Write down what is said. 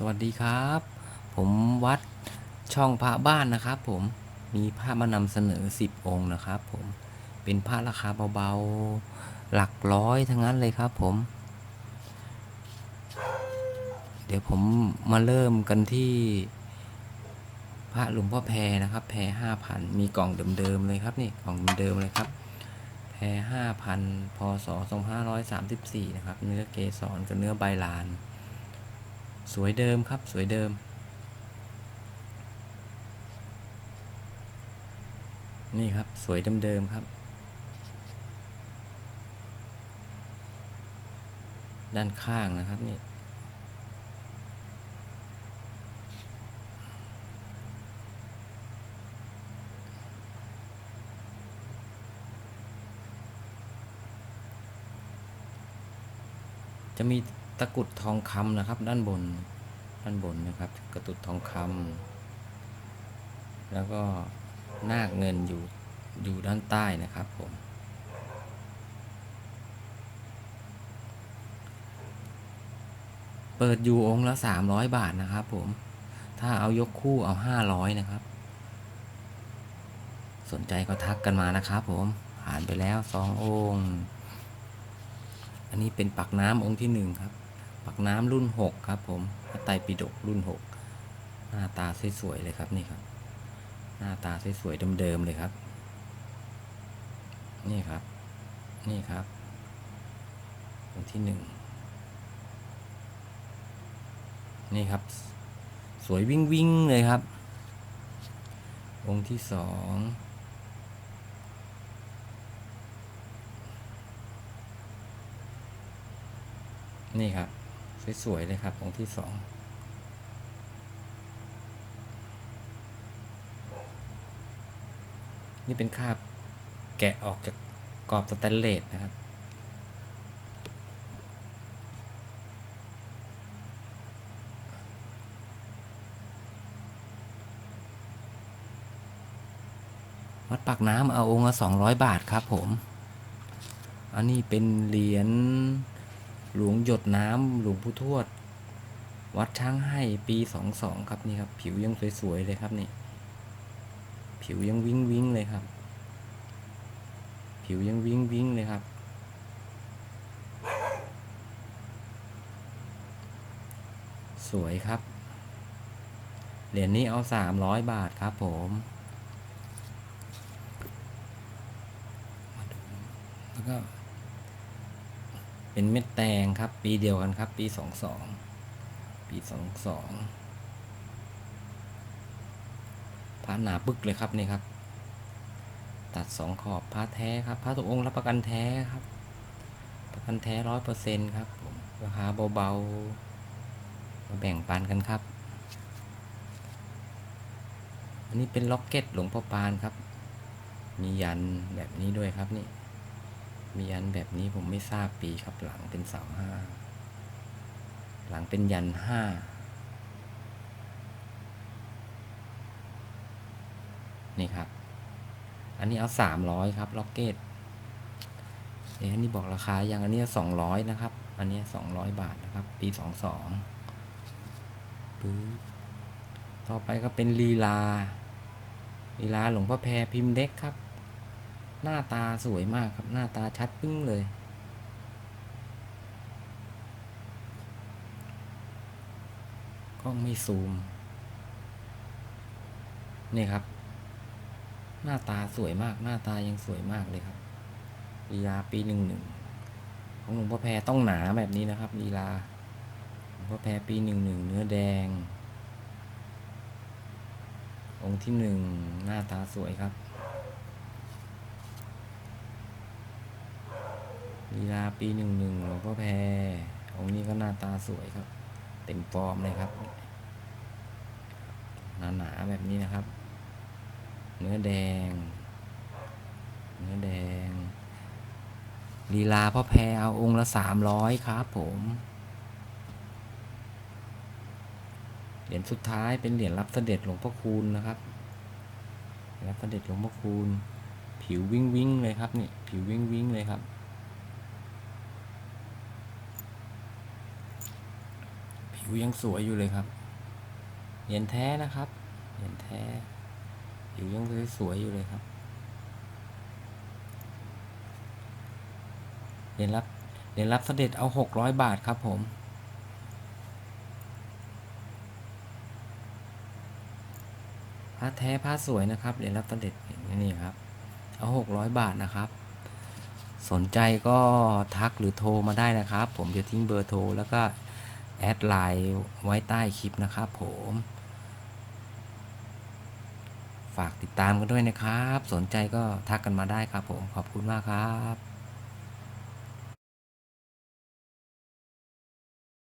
สวัสดีครับ ผมวัดช่องพระบ้านนะครับผมมีพระมานำเสนอ 10 องค์นะครับผมเป็นพระราคาเบาๆหลักร้อยทั้งนั้นเลยครับผม เดี๋ยวผมมาเริ่มกันที่ พระหลวงพ่อแพรนะครับ แพรห้าพันมีกล่องเดิมๆเลยครับนี่กล่องเดิมๆเลยครับแพรห้าพันพศสองห้าร้อยสามสิบสี่นะครับ เนื้อเกสรกับเนื้อใบลาน สวยเดิมครับสวยเดิม นี่ครับสวยเดิมๆครับ ด้านข้างนะครับนี่จะมี ตะกุดทองคำนะครับ ด้านบนด้านบนนะครับ กระตุดทองคำแล้วก็นาคเงินอยู่อยู่ด้านใต้นะครับผมเปิดอยู่องค์ละสามร้อยบาทนะครับผม ถ้าเอายกคู่เอาห้าร้อยนะครับ สนใจก็ทักกันมานะครับผมผ่านไปแล้วสององค์ อันนี้เป็นปักน้ำองค์ที่หนึ่งครับ ปักน้ำรุ่นหกครับ ผมพระไตรปิฎกรุ่นหกหน้าตาสวยๆเลยครับนี่ครับ หน้าตาสวยๆเดิมๆเลยครับ นี่ครับ นี่ครับองค์ที่หนึ่งนี่ครับ สวยวิ่งวิ่งๆเลยครับ องค์ที่สองนี่ครับ สวยๆเลยครับองค์ที่สองนี่เป็นคาบแกะออกจากกรอบสแตนเลสนะครับ วัดปากน้ำเอาองค์ละสองร้อยบาทครับผม อันนี้เป็นเหรียญ หลวงหยดน้ำหลวงพุทวด วัดช้างให้ปีสองสองครับนี่ครับ ผิวยังสวยๆเลยครับนี่ ผิวยังวิ้งวิ้งเลยครับ ผิวยังวิ้งวิ้งเลยครับ สวยครับ เหรียญนี้เอาสามร้อยบาทครับผมแล้วก็ เป็นเม็ดแตงครับ ปีเดียวกันครับ ปีสองสองปีสองสองพระหนาปึกเลยครับนี่ครับ ตัดสองขอบพระแท้ครับพระทุกองค์รับประกันแท้ครับ ประกันแท้ร้อยเปอร์เซ็นต์ครับผมราคาเบาๆมาแบ่งปันกันครับ อันนี้เป็นล็อกเก็ตหลวงพ่อปานครับ มียันแบบนี้ด้วยครับนี่ มียันแบบนี้ผมไม่ทราบปีครับ หลังเป็นเสาห้า หลังเป็นยันห้า นี่ครับ อันนี้เอาสามร้อยครับล็อกเก็ตเอ๊ะอันนี้บอกราคายังอันนี้สองร้อยนะครับ อันนี้สองร้อยบาทนะครับ ปีสองสองปึ๊บต่อไปก็เป็นลีลาลีลาหลวงพ่อแพรพิมพ์เล็กครับ หน้าตาสวยมากครับ หน้าตาชัดปึ้งเลย กล้องไม่ซูม นี่ครับ หน้าตาสวยมาก หน้าตายังสวยมากเลยครับลีลาปีหนึ่งหนึ่งของหลวงพ่อแพรต้องหนาแบบนี้นะครับลีลาหลวงพ่อแพรปีหนึ่งหนึ่งเนื้อแดง องค์ที่หนึ่งหน้าตาสวยครับ ลีลาปีหนึ่งหนึ่งหลวงพ่อแพรองค์นี้ก็หน้าตาสวยครับ เต็มฟอร์มเลยครับหนาหนาๆแบบนี้นะครับ เนื้อแดง เนื้อแดงลีลาพ่อแพรเอาองค์ละสามร้อยครับผมเหรียญสุดท้ายเป็นเหรียญรับเสด็จหลวงพ่อคูณนะครับรับเสด็จหลวงพ่อคูณ ผิววิ้งวิ้งเลยครับนี่ผิววิ้งวิ้งเลยครับ ผิวยังสวยอยู่เลยครับ เหรียญแท้นะครับ เหรียญแท้ ผิวยังสวยอยู่เลยครับ เหรียญรับ เหรียญรับเสด็จเอาหกร้อยบาทครับผม พระแท้พระสวยนะครับ เหรียญรับเสด็จนี่ครับ เอาหกร้อยบาทนะครับสนใจก็ทักหรือโทรมาได้นะครับ ผมจะทิ้งเบอร์โทรแล้วก็ แอดไลน์ไว้ใต้คลิปนะครับผม ฝากติดตามกันด้วยนะครับ สนใจก็ทักกันมาได้ครับผม ขอบคุณมากครับ